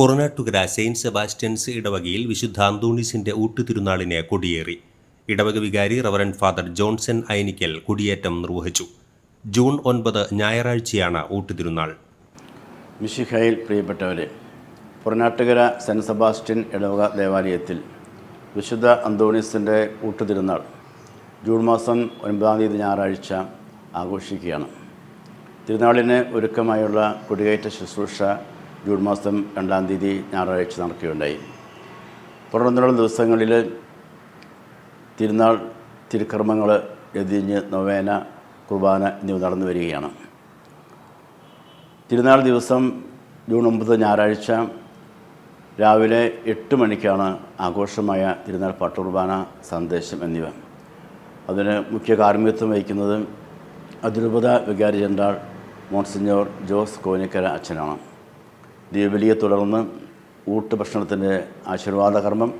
Puranattukara Saint Sebastian's ഇടവകയിൽ വിശുദ്ധ അന്തോണീസിന്റെ ഊട്ടുതിരുനാളിനെ കൊടിയേറി. ഇടവക വികാരി റവറൻ ഫാദർ ജോൺസൺ ഐനിക്കൽ കുടിയേറ്റം നിർവഹിച്ചു. ജൂൺ ഒൻപത് ഞായറാഴ്ചയാണ് ഊട്ടുതിരുനാൾ. മിഷിഹയിൽ പ്രിയപ്പെട്ടവരെ പുറനാട്ടുകര സെന്റ് സെബാസ്റ്റ്യൻ ഇടവക ദേവാലയത്തിൽ വിശുദ്ധ അന്തോണീസിന്റെ ഊട്ടുതിരുന്നാൾ ജൂൺ മാസം ഒൻപതാം തീയതി ഞായറാഴ്ച ആഘോഷിക്കുകയാണ്. തിരുനാളിന് ഒരുക്കമായുള്ള കൊടികയറ്റ ശുശ്രൂഷ ജൂൺ മാസം രണ്ടാം തീയതി ഞായറാഴ്ച നടക്കുകയുണ്ടായി. തുടർന്നുള്ള ദിവസങ്ങളിൽ തിരുനാൾ തിരുക്കർമ്മങ്ങൾ എതിഞ്ഞ് നൊവേന കുർബാന എന്നിവ നടന്നു വരികയാണ്. തിരുനാൾ ദിവസം ജൂൺ ഒമ്പത് ഞായറാഴ്ച രാവിലെ എട്ട് മണിക്കാണ് ആഘോഷമായ തിരുനാൾ പട്ടുകുർബാന സന്ദേശം എന്നിവ. അതിന് മുഖ്യ കാർമ്മികത്വം വഹിക്കുന്നത് അതിരൂപത വികാരി ജനറാൾ മോൺസിഞ്ഞോർ ജോസ് കോനിക്കര അച്ഛനാണ്. ദീപലിയെ തുടർന്ന് ഊട്ട് ഭക്ഷണത്തിന്റെ ആശീർവാദ കർമ്മം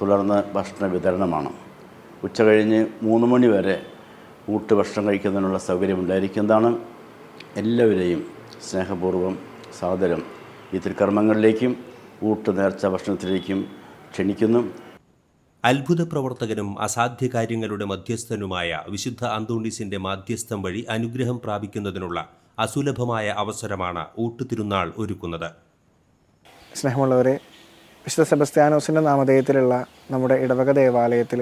തുടർന്ന് ഭക്ഷണ വിതരണമാണ്. ഉച്ച കഴിഞ്ഞ് മൂന്ന് മണി വരെ ഊട്ട് ഭക്ഷണം കഴിക്കുന്നതിനുള്ള സൗകര്യം ഉണ്ടായിരിക്കുന്നതാണ് എല്ലാവരെയും സ്നേഹപൂർവം സാദരം. ഈ തിരുക്കർമ്മങ്ങളിലേക്കും ഊട്ട് നേർച്ച ഭക്ഷണത്തിലേക്കും ക്ഷണിക്കുന്നു. അത്ഭുത പ്രവർത്തകനും അസാധ്യ കാര്യങ്ങളുടെ മധ്യസ്ഥനുമായ വിശുദ്ധ അന്തോണീസിന്റെ മാധ്യസ്ഥം വഴി അനുഗ്രഹം പ്രാപിക്കുന്നതിനുള്ള അസുലഭമായ അവസരമാണ് ഊട്ടുതിരുന്നാൾ ഒരുക്കുന്നത്. സ്നേഹമുള്ളവരെ വിശുദ്ധ സെബസ്ത്യാനോസിന്റെ നാമധേയത്തിലുള്ള നമ്മുടെ ഇടവക ദേവാലയത്തിൽ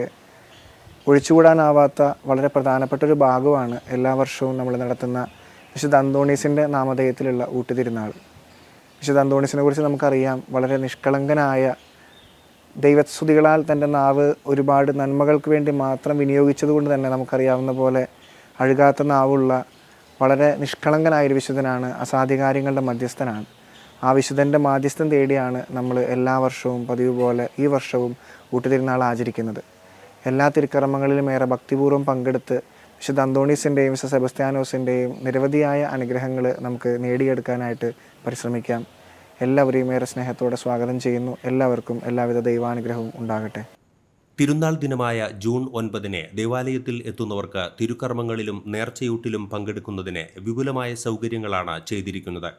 ഒഴിച്ചുകൂടാനാവാത്ത വളരെ പ്രധാനപ്പെട്ട ഒരു ഭാഗമാണ് എല്ലാ വർഷവും നമ്മൾ നടത്തുന്ന വിശുദ്ധ അന്തോണീസിന്റെ നാമധേയത്തിലുള്ള ഊട്ടുതിരുന്നാൾ. വിശുദ്ധ അന്തോണീസിനെ കുറിച്ച് നമുക്കറിയാം വളരെ നിഷ്കളങ്കനായ ദൈവസ്തുതികളാൽ തന്റെ നാവ് ഒരുപാട് നന്മകൾക്ക് വേണ്ടി മാത്രം വിനിയോഗിച്ചതുകൊണ്ട് തന്നെ നമുക്കറിയാവുന്ന പോലെ അഴുകാത്ത നാവുള്ള വളരെ നിഷ്കളങ്കനായ ഒരു വിശുദ്ധനാണ് അസാധികാര്യങ്ങളുടെ മധ്യസ്ഥനാണ്. ആ വിശുദ്ധന്റെ മാധ്യസ്ഥം തേടിയാണ് നമ്മൾ എല്ലാ വർഷവും പതിവ് പോലെ ഈ വർഷവും ഊട്ടുതിരുന്നാൾ ആചരിക്കുന്നത്. എല്ലാ തിരുക്കർമ്മങ്ങളിലും ഏറെ ഭക്തിപൂർവം പങ്കെടുത്ത് വിശുദ്ധ അന്തോണീസിന്റെയും വിശുദ്ധ സെബസ്ത്യാനോസിന്റെയും നിരവധിയായ അനുഗ്രഹങ്ങൾ നമുക്ക് നേടിയെടുക്കാനായിട്ട് പരിശ്രമിക്കാം. എല്ലാവരെയും ഏറെ സ്നേഹത്തോടെ സ്വാഗതം ചെയ്യുന്നു. എല്ലാവർക്കും എല്ലാവിധ ദൈവാനുഗ്രഹവും ഉണ്ടാകട്ടെ. തിരുനാൾ ദിനമായ ജൂൺ ഒൻപതിന് ദേവാലയത്തിൽ എത്തുന്നവർക്ക് തിരുക്കർമ്മങ്ങളിലും നേർച്ചയൂട്ടിലും പങ്കെടുക്കുന്നതിന് വിപുലമായ സൗകര്യങ്ങളാണ് ചെയ്തിരിക്കുന്നത്.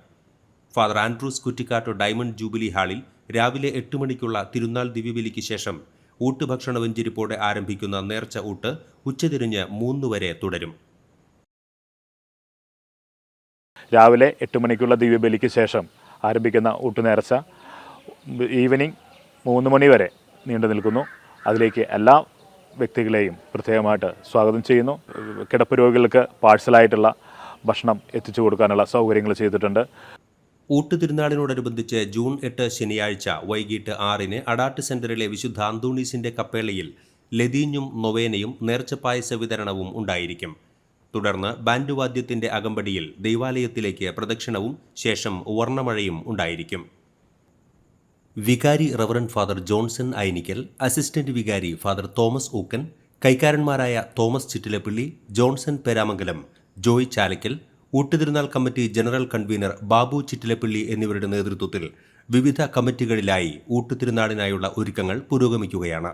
Father Andrews Kuttikkattu diamond jubilee ഹാളിൽ രാവിലെ എട്ട് മണിക്കുള്ള തിരുനാൾ ദിവ്യബലിക്ക് ശേഷം ഊട്ടുഭക്ഷണ വെഞ്ചിരിപ്പോടെ ആരംഭിക്കുന്ന നേർച്ച ഊട്ട് ഉച്ചതിരിഞ്ഞ് മൂന്ന് വരെ തുടരും. രാവിലെ എട്ട് മണിക്കുള്ള ദിവ്യബലിക്ക് ശേഷം ആരംഭിക്കുന്ന ഊട്ടുനേർച്ച ഈവനിങ് മൂന്ന് മണി വരെ നീണ്ടു നിൽക്കുന്നു. അതിലേക്ക് എല്ലാ വ്യക്തികളെയും പ്രത്യേകമായിട്ട് സ്വാഗതം ചെയ്യുന്നു. കിടപ്പ് രോഗികൾക്ക് പാഴ്സലായിട്ടുള്ള ഭക്ഷണം എത്തിച്ചു കൊടുക്കാനുള്ള സൗകര്യങ്ങൾ ചെയ്തിട്ടുണ്ട്. ഊട്ടുതിരുനാളിനോടനുബന്ധിച്ച് ജൂൺ എട്ട് ശനിയാഴ്ച വൈകിട്ട് ആറിന് അടാട്ട് സെന്ററിലെ വിശുദ്ധ അന്തോണീസിന്റെ കപ്പേളയിൽ ലതീഞ്ഞും നൊവേനയും നേർച്ചപ്പായസ വിതരണവും ഉണ്ടായിരിക്കും. തുടർന്ന് ബാൻഡ് വാദ്യത്തിന്റെ അകമ്പടിയിൽ ദൈവാലയത്തിലേക്ക് പ്രദക്ഷിണവും ശേഷം വർണമഴയും ഉണ്ടായിരിക്കും. വികാരി reverend father Johnson Ainikkal assistant വികാരി father Thomas ഊക്കൻ കൈക്കാരന്മാരായ Thomas Chittilappilly Johnson Peramangalam Joy Chalakkal ഊട്ടുതിരുനാൾ committee general convener Babu Chittilappilly എന്നിവരുടെ നേതൃത്വത്തിൽ വിവിധ കമ്മിറ്റികളിലായി ഊട്ടുതിരുനാളിനായുള്ള ഒരുക്കങ്ങൾ പുരോഗമിക്കുകയാണ്